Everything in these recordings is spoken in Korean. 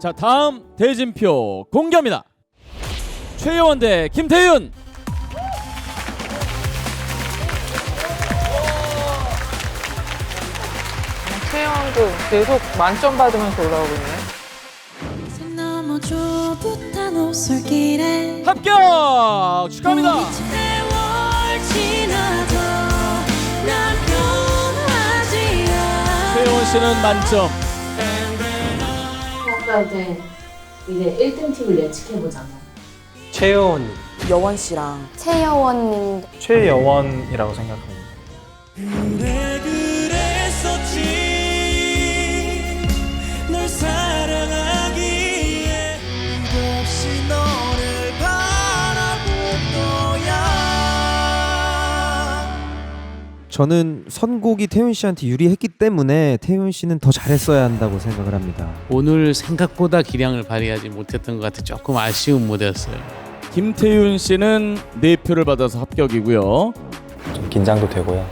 자 다음 대진표 공개합니다. 최여원 대 김태윤. 최영도 계속 만점 받으면서 올라오고 있네. 산 너머 좁은 옷솔길에 합격 축하합니다. 세월 지나도 난 변하지 않아 최여원 씨는 만점. 뭔가 이제 이제 1등 팀을 예측해보자면. 최여원. 여원 씨랑. 최여원님 최여원이라고 생각합니다. 저는 선곡이 태윤 씨한테 유리했기 때문에 태윤 씨는 더 잘했어야 한다고 생각을 합니다. 오늘 생각보다 기량을 발휘하지 못했던 것 같아 조금 아쉬운 무대였어요. 김태윤 씨는 네 표를 받아서 합격이고요. 좀 긴장도 되고요.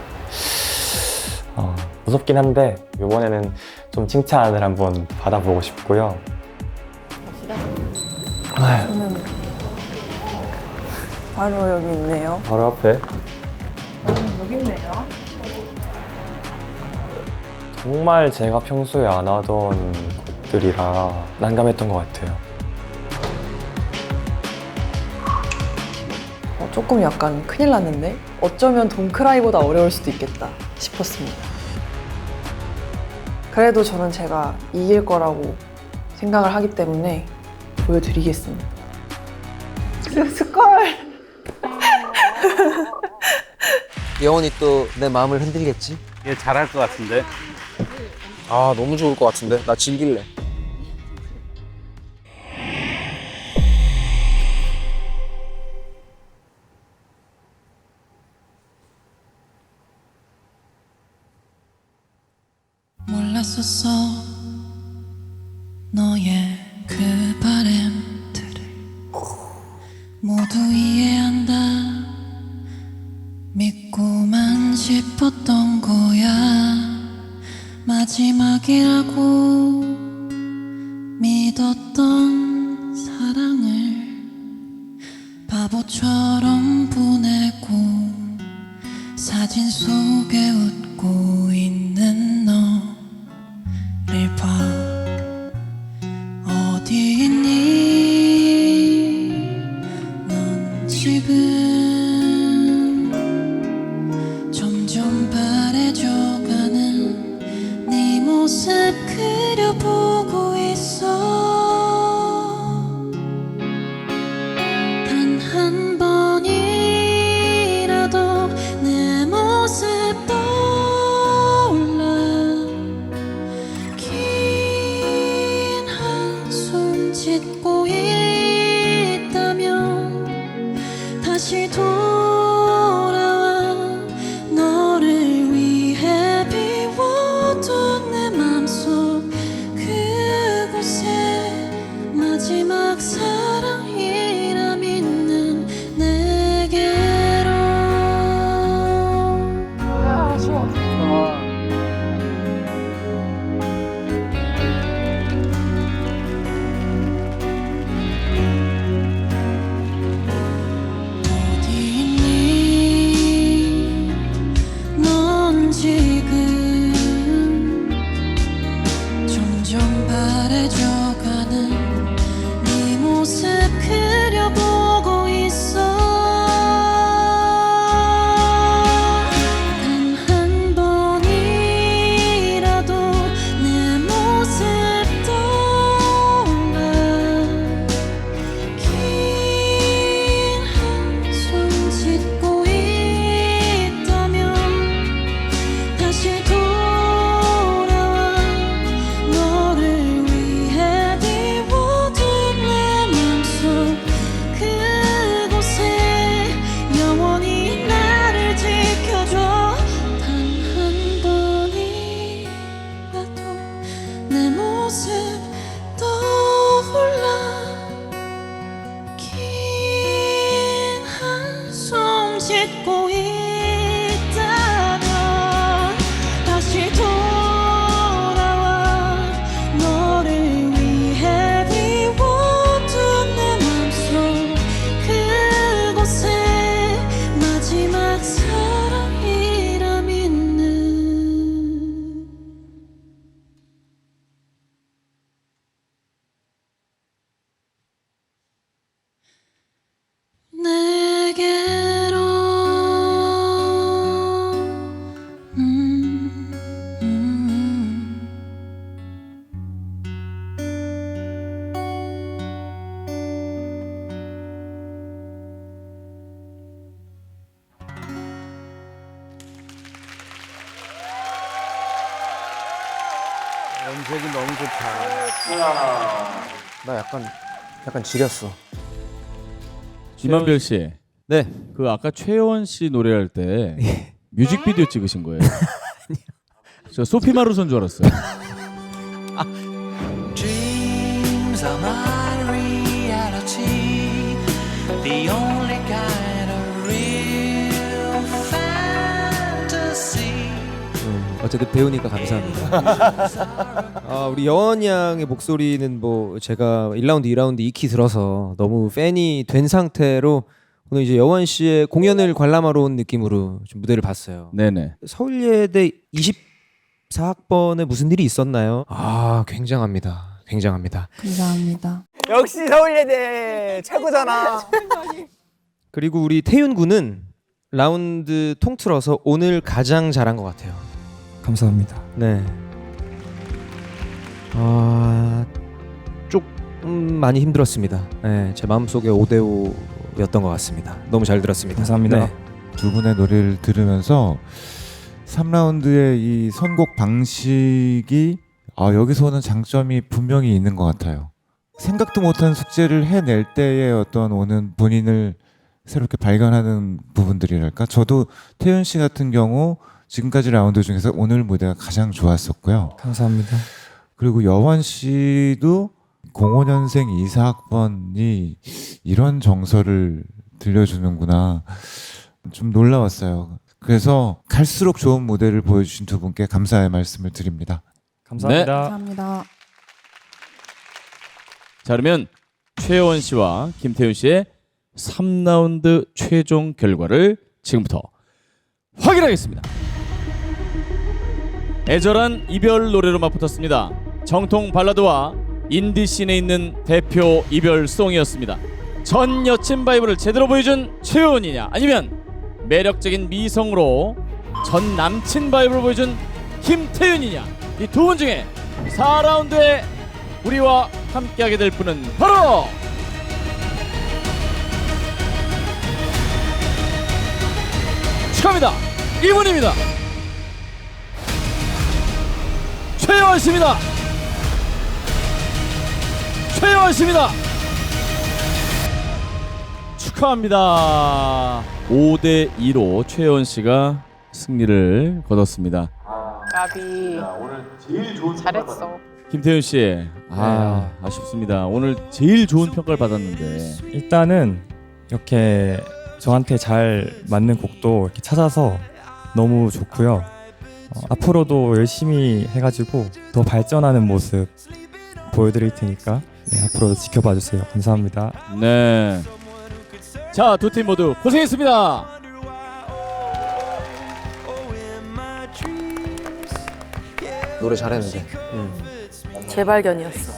어, 무섭긴 한데 이번에는 좀 칭찬을 한번 받아보고 싶고요. 아휴, 바로 여기 있네요. 바로 앞에. 정말 제가 평소에 안 하던 곡들이라 난감했던 것 같아요. 어, 조금 약간 큰일 났는데 어쩌면 동크라이보다 어려울 수도 있겠다 싶었습니다. 그래도 저는 제가 이길 거라고 생각을 하기 때문에 보여드리겠습니다. 스컬! 여원이 또내 마음을 흔들겠지? 얘 잘할 것 같은데. 아 너무 좋을 것 같은데? 나 즐길래. 몰랐었어. 너의 그 바램들을 모두 이해한다. 믿고만 싶었던 마지막이라고 믿었던 사랑을 바보처럼 보내고 사진 속에 웃고 있는 너를 봐. 어디 있니? 넌 지금 짓고 있 음색이 너무 좋다. 나 약간 약간 지렸어. 김한별 씨. 네. 그 아까 최원 씨 노래할 때 뮤직비디오 찍으신 거예요? 저 소피 마루소인 줄 알았어요. The only 어쨌든 배우니까 감사합니다. 아, 우리 여원 양의 목소리는 뭐 제가 1라운드, 2라운드 익히 들어서 너무 팬이 된 상태로 오늘 이제 여원 씨의 공연을 관람하러 온 느낌으로 좀 무대를 봤어요. 네네. 서울예대 24학번에 무슨 일이 있었나요? 아, 굉장합니다. 굉장합니다. 감사합니다 역시 서울예대 최고잖아. 그리고 우리 태윤 군은 라운드 통틀어서 오늘 가장 잘한 것 같아요. 감사합니다. 네. 아, 조금 많이 힘들었습니다. 네, 제 마음속에 5대5였던 것 같습니다. 너무 잘 들었습니다. 감사합니다. 네. 두 분의 노래를 들으면서 3라운드의 이 선곡 방식이 아, 여기서 오는 장점이 분명히 있는 것 같아요. 생각도 못한 숙제를 해낼 때의 어떤 오는 본인을 새롭게 발견하는 부분들이랄까. 저도 태윤 씨 같은 경우 지금까지 라운드 중에서 오늘 무대가 가장 좋았었고요. 감사합니다. 그리고 여원 씨도 05년생 이사학번이 이런 정서를 들려주는구나. 좀 놀라웠어요. 그래서 갈수록 좋은 무대를 보여주신 두 분께 감사의 말씀을 드립니다. 감사합니다. 감사합니다 자 그러면 최원 씨와 김태윤 씨의 3라운드 최종 결과를 지금부터 확인하겠습니다. 애절한 이별 노래로 맞붙었습니다. 정통 발라드와 인디 씬에 있는 대표 이별송이었습니다. 전 여친 바이브를 제대로 보여준 최원이냐 아니면 매력적인 미성으로 전 남친 바이브를 보여준 김태윤이냐 이 두 분 중에 4라운드에 우리와 함께하게 될 분은 바로 축하합니다. 이분입니다. 최원 씨입니다. 최원 씨입니다. 축하합니다. 5대 2로 최원 씨가 승리를 거뒀습니다. 나비 잘했어 김태윤 씨, 아 아쉽습니다. 오늘 제일 좋은 평가를 받았는데 일단은 이렇게 저한테 잘 맞는 곡도 이렇게 찾아서 너무 좋고요. 어, 앞으로도 열심히 해가지고 더 발전하는 모습 보여드릴 테니까 네, 앞으로도 지켜봐 주세요. 감사합니다. 네. 자, 두 팀 모두 고생했습니다. 노래 잘했는데. 재발견이었어.